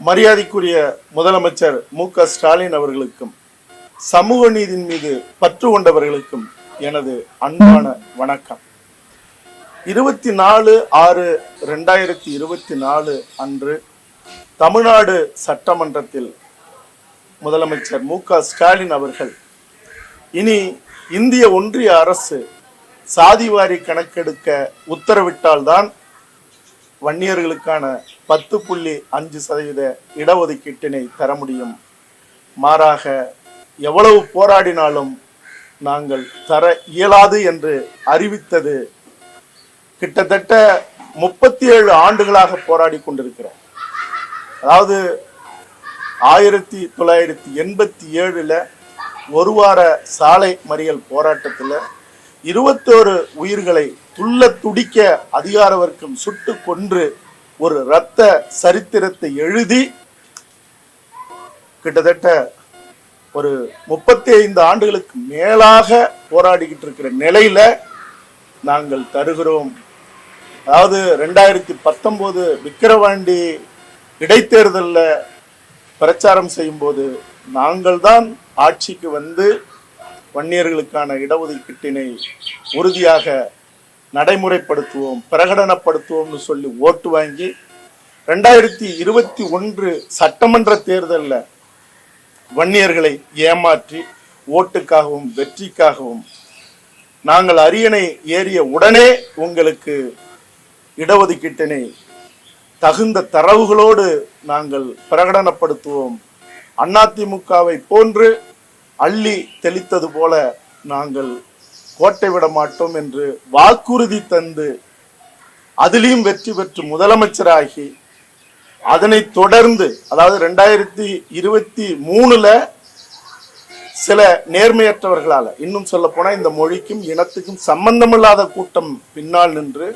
மரியாதைக்குரிய முதலமைச்சர் மு க ஸ்டாலின் அவர்களுக்கும் சமூக நீதியின் மீது பற்று கொண்டவர்களுக்கும் எனது அன்பான வணக்கம். இருபத்தி நாலு ஆறு ரெண்டாயிரத்தி இருபத்தி நாலு அன்று தமிழ்நாடு சட்டமன்றத்தில் முதலமைச்சர் மு க ஸ்டாலின் அவர்கள் இனி இந்திய ஒன்றிய அரசு சாதிவாரி கணக்கெடுக்க உத்தரவிட்டால்தான் வன்னியர்களுக்கான பத்து புள்ளி அஞ்சு சதவீத இடஒதுக்கீட்டினை தர முடியும். மாறாக எவ்வளவு போராடினாலும் நாங்கள் தர இயலாது என்று அறிவித்தது கிட்டத்தட்ட முப்பத்தி ஏழு ஆண்டுகளாக போராடி கொண்டிருக்கிறோம். அதாவது ஆயிரத்தி தொள்ளாயிரத்தி எண்பத்தி ஏழில் ஒரு வார சாலை மறியல் போராட்டத்தில் இருபத்தோரு உயிர்களை துள்ள துடிக்க அதிகார வர்க்கம் சுட்டு கொன்று ஒரு இரத்த சரித்திரத்தை எழுதி கிட்டத்தட்ட ஒரு முப்பத்தி ஐந்து ஆண்டுகளுக்கு மேலாக போராடிக்கிட்டு இருக்கிற நிலையில நாங்கள் தருகிறோம். அதாவது ரெண்டாயிரத்தி பத்தொன்பது விக்கிரவாண்டி இடைத்தேர்தலில் பிரச்சாரம் செய்யும்போது நாங்கள் தான் ஆட்சிக்கு வந்து வன்னியர்களுக்கான இடஒதுக்கீட்டினை உறுதியாக நடைமுறைப்படுத்துவோம் பிரகடனப்படுத்துவோம்னு சொல்லி ஓட்டு வாங்கி ரெண்டாயிரத்தி இருபத்தி ஒன்று சட்டமன்ற தேர்தலில் வன்னியர்களை ஏமாற்றி ஓட்டுக்காகவும் வெற்றிக்காகவும் நாங்கள் அரியணை ஏறிய உடனே உங்களுக்கு இடஒதுக்கீட்டினை தகுந்த தரவுகளோடு நாங்கள் பிரகடனப்படுத்துவோம். அதிமுகவை போன்று அள்ளி தெளித்தது போல நாங்கள் கோட்டை விட மாட்டோம் என்று வாக்குறுதி தந்து அதிலையும் வெற்றி பெற்று முதலமைச்சராகி அதனை தொடர்ந்து அதாவது ரெண்டாயிரத்தி இருபத்தி மூணுல சில நேர்மையற்றவர்களால் இன்னும் சொல்ல போனால் இந்த மொழிக்கும் இனத்துக்கும் சம்பந்தமில்லாத கூட்டம் பின்னால் நின்று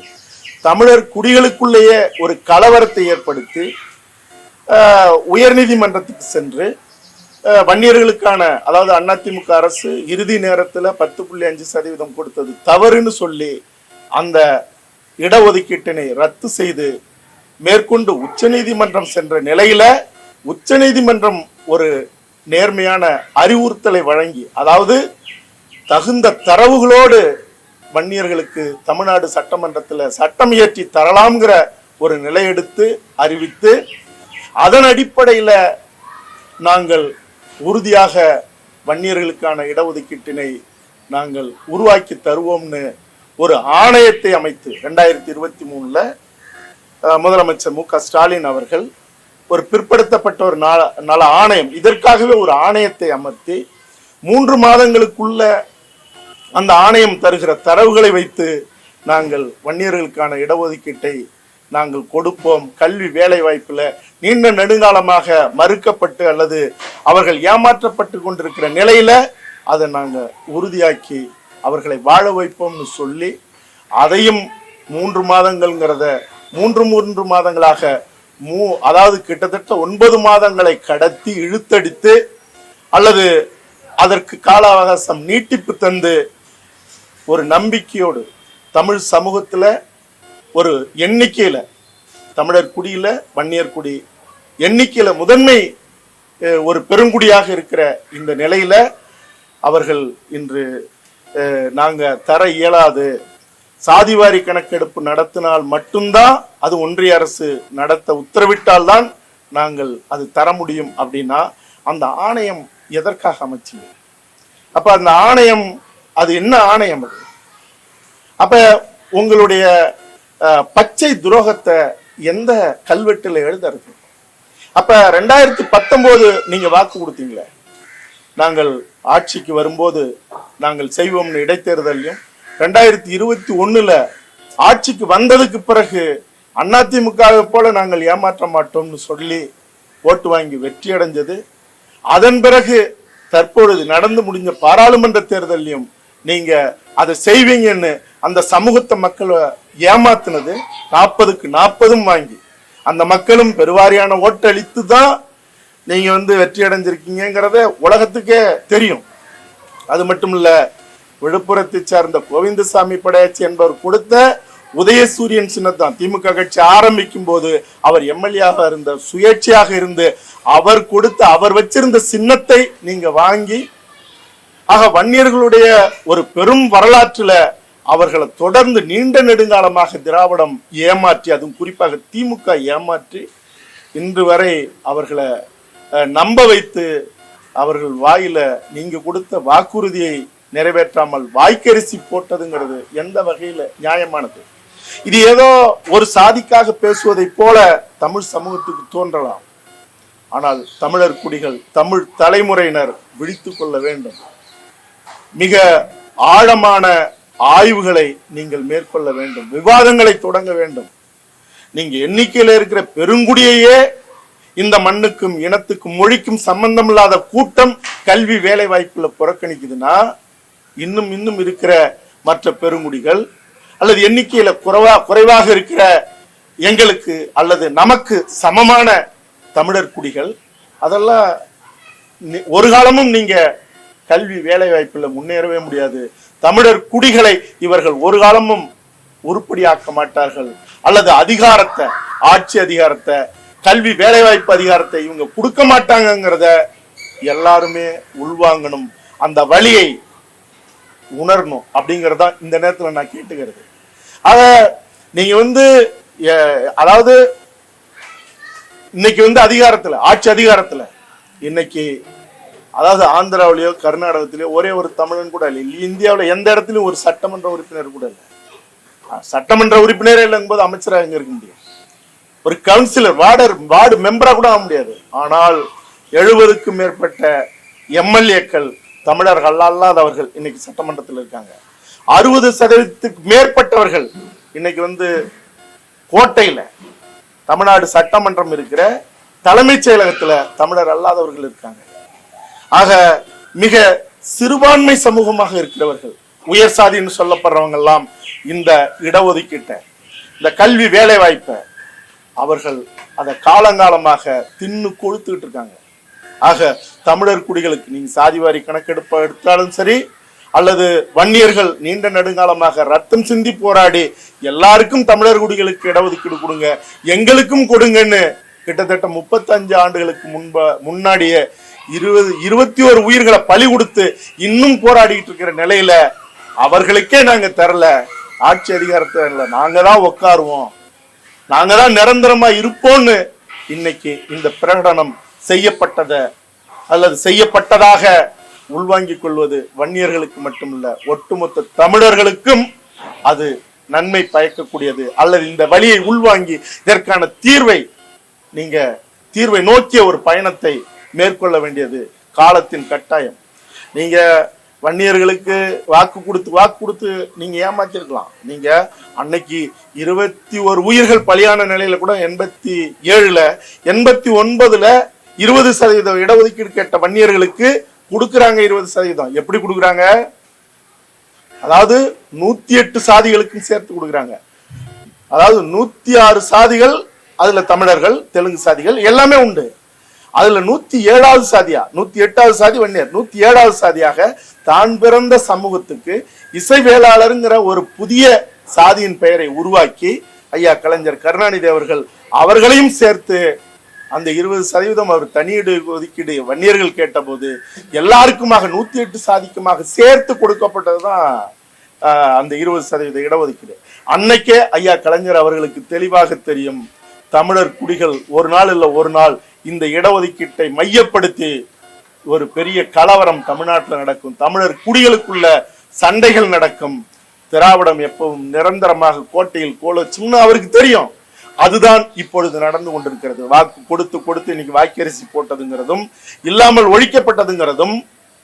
தமிழர் குடிகளுக்குள்ளேயே ஒரு கலவரத்தை ஏற்படுத்தி உயர்நீதிமன்றத்துக்கு சென்று வன்னியர்களுக்கான அதாவது அதிமுக அரசு இறுதி நேரத்தில் பத்து புள்ளி அஞ்சு சதவீதம் கொடுத்தது தவறுன்னு சொல்லி அந்த இடஒதுக்கீட்டினை ரத்து செய்து மேற்கொண்டு உச்சநீதிமன்றம் சென்ற நிலையில உச்சநீதிமன்றம் ஒரு நேர்மையான அறிவுறுத்தலை வழங்கி அதாவது தகுந்த தரவுகளோடு வன்னியர்களுக்கு தமிழ்நாடு சட்டமன்றத்தில் சட்டம் இயற்றி தரலாம்ங்கிற ஒரு நிலையெடுத்து அறிவித்து அதன் அடிப்படையில் நாங்கள் உறுதியாக வன்னியர்களுக்கான இடஒதுக்கீட்டினை நாங்கள் உருவாக்கி தருவோம்னு ஒரு ஆணையத்தை அமைத்து ரெண்டாயிரத்தி இருபத்தி மூணில் முதலமைச்சர் மு க ஸ்டாலின் அவர்கள் ஒரு பிற்படுத்தப்பட்ட ஒரு நல நல ஆணையம். இதற்காகவே ஒரு ஆணையத்தை அமர்த்தி மூன்று மாதங்களுக்குள்ள அந்த ஆணையம் தருகிற தரவுகளை வைத்து நாங்கள் வன்னியர்களுக்கான இடஒதுக்கீட்டை நாங்கள் கொடுப்போம். கல்வி வேலைவாய்ப்பில் நீண்ட நெடுங்காலமாக மறுக்கப்பட்டு அல்லது அவர்கள் ஏமாற்றப்பட்டு கொண்டிருக்கிற நிலையில் அதை நாங்கள் உறுதியாக்கி அவர்களை வாழ வைப்போம்னு சொல்லி அதையும் மூன்று மாதங்கள்ங்கிறத மூன்று மூன்று மாதங்களாக மூ அதாவது கிட்டத்தட்ட ஒன்பது மாதங்களை கடத்தி இழுத்தடித்து அல்லது அதற்கு கால அவகாசம் நீட்டிப்பு தந்து ஒரு நம்பிக்கையோடு தமிழ் சமூகத்தில் ஒரு எண்ணிக்கையில் தமிழர் குடியில் வன்னியர் குடி எண்ணிக்கையில் முதன்மை ஒரு பெருங்குடியாக இருக்கிற இந்த நிலையில் அவர்கள் இன்று நாங்கள் தர இயலாது. சாதிவாரி கணக்கெடுப்பு நடத்தினால் மட்டும்தான் அது ஒன்றிய அரசு நடத்த உத்தரவிட்டால்தான் நாங்கள் அது தர முடியும் அப்படின்னா அந்த ஆணையம் எதற்காக அமைச்சீங்க? அப்ப அந்த ஆணையம் அது என்ன ஆணையம் அது? அப்ப உங்களுடைய பச்சை துரோகத்தை எந்த கல்வெட்டுல எழுதுறது? அப்ப ரெண்டாயிரத்தி பத்தொன்பது நீங்க வாக்கு கொடுத்தீங்களே. நாங்கள் ஆட்சிக்கு வரும்போது நாங்கள் செய்வோம்னு இடைத்தேர்தலையும் ரெண்டாயிரத்தி இருபத்தி ஒண்ணுல ஆட்சிக்கு வந்ததுக்கு பிறகு அதிமுகவை போல நாங்கள் ஏமாற்ற மாட்டோம்னு சொல்லி ஓட்டு வாங்கி வெற்றி அடைஞ்சது. அதன் பிறகு தற்பொழுது நடந்து முடிஞ்ச பாராளுமன்ற தேர்தலையும் நீங்க அதை செய்வீங்கன்னு அந்த சமூகத்தை மக்களை ஏமாத்தினது நாற்பதுக்கு நாற்பதும் வாங்கி அந்த மக்களும் பெருவாரியான ஓட்டளித்து தான் நீங்க வந்து வெற்றி அடைஞ்சிருக்கீங்கிறத உலகத்துக்கே தெரியும். அது மட்டும் இல்ல விழுப்புரத்தை சார்ந்த கோவிந்தசாமி படையாச்சி என்பவர் கொடுத்த உதயசூரியன் சின்னத்தான். திமுக கட்சி ஆரம்பிக்கும் போது அவர் எம்எல்ஏவாக இருந்த சுயேட்சையாக இருந்து அவர் கொடுத்த அவர் வச்சிருந்த சின்னத்தை நீங்க வாங்கி ஆக வன்னியர்களுடைய ஒரு பெரும் வரலாற்றுல அவர்களை தொடர்ந்து நீண்ட நெடுங்காலமாக திராவிடம் ஏமாற்றி அதுவும் குறிப்பாக திமுக ஏமாற்றி இன்று வரை அவர்களை அஹ், நம்ப வைத்து அவர்கள் வாயில நீங்க கொடுத்த வாக்குறுதியை நிறைவேற்றாமல் வாய்க்கரிசி போட்டதுங்கிறது எந்த வகையில நியாயமானது? இது ஏதோ ஒரு சாதிக்காக பேசுவதைப் போல தமிழ் சமூகத்துக்கு தோன்றலாம். ஆனால் தமிழர் குடிகள் தமிழ் தலைமுறையினர் விழித்துக் கொள்ள வேண்டும். மிக ஆழமான ஆய்வுகளை நீங்கள் மேற்கொள்ள வேண்டும் விவாதங்களை தொடங்க வேண்டும். நீங்க எண்ணிக்கையில் இருக்கிற பெருங்குடியையே இந்த மண்ணுக்கும் இனத்துக்கும் மொழிக்கும் சம்பந்தம் இல்லாத கூட்டம் கல்வி வேலை வாய்ப்புல புறக்கணிக்குதுன்னா இன்னும் இன்னும் இருக்கிற மற்ற பெருங்குடிகள் அல்லது எண்ணிக்கையில குறைவா குறைவாக இருக்கிற எங்களுக்கு அல்லது நமக்கு சமமான தமிழர் குடிகள் அதெல்லாம் ஒரு காலமும் நீங்க கல்வி வேலைவாய்ப்பில் முன்னேறவே முடியாது. தமிழர் குடிகளை இவர்கள் ஒரு காலமும் உருப்படியாக்க மாட்டார்கள். அல்லது அதிகாரத்தை ஆட்சி அதிகாரத்தை கல்வி வேலைவாய்ப்பு அதிகாரத்தை இவங்க கொடுக்க மாட்டாங்கங்கிறத எல்லாருமே உள்வாங்கணும். அந்த வழியை உணரணும் அப்படிங்கறதா இந்த நேரத்துல நான் கேட்டுக்கிறது. அத நீங்க வந்து அதாவது இன்னைக்கு வந்து அதிகாரத்துல ஆட்சி அதிகாரத்துல இன்னைக்கு அதாவது ஆந்திராவிலேயோ கர்நாடகத்திலேயோ ஒரே ஒரு தமிழன் கூட இல்லை. இந்தியாவில் எந்த இடத்துலயும் ஒரு சட்டமன்ற உறுப்பினர் கூட இல்லை. சட்டமன்ற உறுப்பினரே இல்லைங்கும் போது அமைச்சராக எங்கே இருக்க முடியும்? ஒரு கவுன்சிலர் வார்டர் வார்டு மெம்பரா கூட ஆக முடியாது. ஆனால் எழுபதுக்கும் மேற்பட்ட எம்எல்ஏக்கள் தமிழர்கள் அல்லாதவர்கள் இன்னைக்கு சட்டமன்றத்தில் இருக்காங்க. அறுபது சதவீதத்துக்கு மேற்பட்டவர்கள் இன்னைக்கு வந்து கோட்டையில தமிழ்நாடு சட்டமன்றம் இருக்கிற தலைமைச் செயலகத்துல தமிழர் அல்லாதவர்கள் இருக்காங்க. ஆக மிக சிறுபான்மை சமூகமாக இருக்கிறவர்கள் உயர் சாதின்னு சொல்லப்படுறவங்க எல்லாம் இந்த இடஒதுக்கீட்டை இந்த கல்வி வேலை வாய்ப்பை அவர்கள் அதை காலங்காலமாக தின்னு கொழுத்துக்கிட்டு இருக்காங்க. ஆக தமிழர் குடிகளுக்கு நீங்க சாதிவாரி கணக்கெடுப்ப எடுத்தாலும் சரி அல்லது வன்னியர்கள் நீண்ட நெடுங்காலமாக ரத்தம் சிந்தி போராடி எல்லாருக்கும் தமிழர் குடிகளுக்கு இடஒதுக்கீடு கொடுங்க எங்களுக்கும் கொடுங்கன்னு கிட்டத்தட்ட முப்பத்தஞ்சு ஆண்டுகளுக்கு முன்ப முன்னாடியே இருபது இருபத்தி ஒரு உயிர்களை பலி கொடுத்து இன்னும் போராடிட்டு இருக்கிற நிலையில அவர்களுக்கே நாங்க தரல. ஆட்சி அதிகாரத்தை இல்ல. நாங்க தான் உட்காருவோம் நாங்க தான் நிரந்தரமா இருப்போம்னு இன்னைக்கு இந்த பிரகடனம் செய்யப்பட்டத அல்லது செய்யப்பட்டதாக உள்வாங்கிக் கொள்வது வன்னியர்களுக்கு மட்டுமல்ல ஒட்டுமொத்த தமிழர்களுக்கும் அது நன்மை பயக்கக்கூடியது. அல்லது இந்த வழியை உள்வாங்கி இதற்கான தீர்வை நீங்க தீர்வை நோக்கிய ஒரு பயணத்தை மேற்கொள்ள வேண்டியது காலத்தின் கட்டாயம். நீங்க வன்னியர்களுக்கு வாக்கு கொடுத்து வாக்கு கொடுத்து நீங்க ஏமாத்திருக்கலாம். நீங்க அன்னைக்கு இருபத்தி ஒரு உயிர்கள் பலியான நிலையில கூட எண்பத்தி ஏழுல எண்பத்தி ஒன்பதுல இருபது சதவீதம் இடஒதுக்கீடு கேட்ட வன்னியர்களுக்கு கொடுக்குறாங்க இருபது சதவீதம். எப்படி கொடுக்குறாங்க? அதாவது நூத்தி எட்டு சாதிகளுக்கும் சேர்த்து கொடுக்குறாங்க. அதாவது நூத்தி ஆறு சாதிகள் அதுல தமிழர்கள் தெலுங்கு சாதிகள் எல்லாமே உண்டு. அதுல நூத்தி ஏழாவது சாதியா? நூத்தி எட்டாவது சாதி வன்னியர். நூத்தி ஏழாவது சாதியாக தான் பிறந்த சமூகத்துக்கு இசைவேளாளருங்கிற ஒரு புதிய சாதியின் பெயரை உருவாக்கி ஐயா கலைஞர் கருணாநிதி அவர்கள் அவர்களையும் சேர்த்து அந்த இருபது சதவீதம் அவர் தனியீடு ஒதுக்கீடு வன்னியர்கள் கேட்டபோது எல்லாருக்குமாக நூத்தி எட்டு சாதிக்குமாக சேர்த்து கொடுக்கப்பட்டதுதான் அந்த இருபது சதவீத இடஒதுக்கீடு. அன்னைக்கே ஐயா கலைஞர் அவர்களுக்கு தெளிவாக தெரியும் தமிழர் குடிகள் ஒரு நாள் இல்லை ஒரு நாள் இந்த இடஒதுக்கீட்டை மையப்படுத்தி ஒரு பெரிய கலவரம் தமிழ்நாட்டில் நடக்கும். தமிழர் குடிகளுக்குள்ள சண்டைகள் நடக்கும். திராவிடம் எப்பவும் நிரந்தரமாக கோட்டையில் கோலச்சும்னு அவருக்கு தெரியும். அதுதான் இப்பொழுது நடந்து கொண்டிருக்கிறது. வாக்கு கொடுத்து கொடுத்து இன்னைக்கு வாக்கரிசி போட்டதுங்கிறதும் இல்லாமல் ஒழிக்கப்பட்டதுங்கிறதும்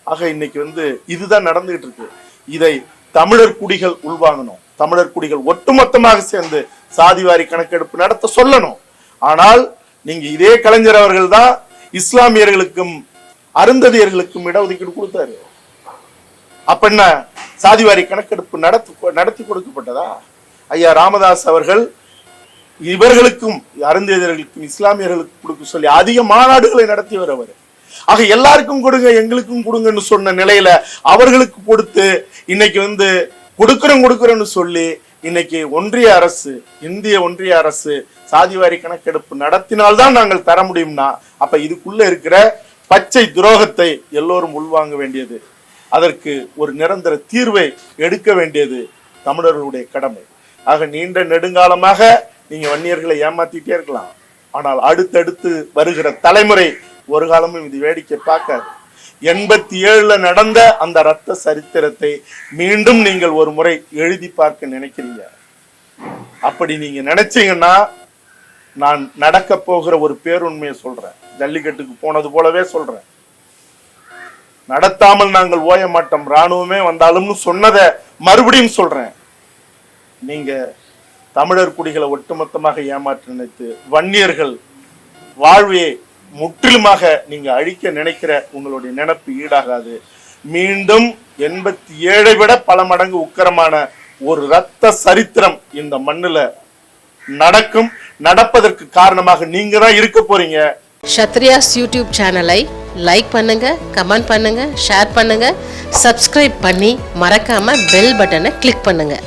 ஆக இன்னைக்கு வந்து இதுதான் நடந்துகிட்டு இருக்கு. இதை தமிழர் குடிகள் உள்வாங்கணும். தமிழர் குடிகள் ஒட்டுமொத்தமாக சேர்ந்து சாதிவாரி கணக்கெடுப்பு நடத்த சொல்லணும். ஆனால் நீங்க இதே கலைஞர் அவர்கள் தான் இஸ்லாமியர்களுக்கும் அருந்ததியர்களுக்கும் இடஒதுக்கீடு கொடுத்தாரு. அப்ப என்ன? சாதிவாரி கணக்கெடுப்பு நடத்து நடத்தி கொடுக்கப்பட்டதா? ஐயா ராமதாஸ் அவர்கள் இவர்களுக்கும் அருந்ததியர்களுக்கும் இஸ்லாமியர்களுக்கும் கொடுக்க சொல்லி அதிக மாநாடுகளை நடத்தியவர் அவர். ஆக எல்லாருக்கும் கொடுங்க எங்களுக்கும் கொடுங்கன்னு சொன்ன நிலையில அவர்களுக்கு கொடுத்து இன்னைக்கு வந்து கொடுக்குறோம் கொடுக்கிறோம்னு சொல்லி இன்னைக்கு ஒன்றிய அரசு இந்திய ஒன்றிய அரசு சாதிவாரி கணக்கெடுப்பு நடத்தினால்தான் நாங்கள் தர முடியும்னா அப்ப இதுக்குள்ள இருக்கிற பச்சை துரோகத்தை எல்லோரும் உள்வாங்க வேண்டியது. அதற்கு ஒரு நிரந்தர தீர்வை எடுக்க வேண்டியது தமிழர்களுடைய கடமை. ஆக நீண்ட நெடுங்காலமாக நீங்க வன்னியர்களை ஏமாத்திட்டே இருக்கலாம். ஆனால் அடுத்தடுத்து வருகிற தலைமுறை ஒரு காலமும் இது வேடிக்கை பார்க்காது. எண்பத்தி ஏழுல நடந்த அந்த ரத்த சரித்திரத்தை மீண்டும் நீங்கள் ஒரு முறை எழுதி பார்க்க நினைக்கிறீங்க. அப்படி நீங்க நினைச்சீங்கன்னா நான் நடக்க போகிற ஒரு பேருண்மையை சொல்றேன். ஜல்லிக்கட்டுக்கு போனது போலவே சொல்றேன். நடத்தாமல் நாங்கள் ஓய மாட்டோம். ராணுவமே வந்தாலும்னு சொன்னதை மறுபடியும் சொல்றேன். நீங்க தமிழர் குடிகளை ஒட்டுமொத்தமாக ஏமாற்ற நினைத்து வன்னியர்கள் வாழ்வையை முற்றிலுமாக நீங்க அழிக்க நினைக்கிற உங்களுடைய நினைப்பு ஈடாகாது. மீண்டும் எண்பத்தி ஏழை விட பல மடங்கு உக்கரமான ஒரு ரத்த சரித்திரம் இந்த மண்ணுல நடக்கும். நடப்பதற்கு காரணமாக நீங்க தான் இருக்க போறீங்க. ஷத்ரியாஸ் யூடியூப் சேனலை லைக் பண்ணுங்க கமெண்ட் பண்ணுங்க ஷேர் பண்ணுங்க சப்ஸ்கிரைப் பண்ணி மறக்காம பெல் பட்டனை கிளிக் பண்ணுங்க.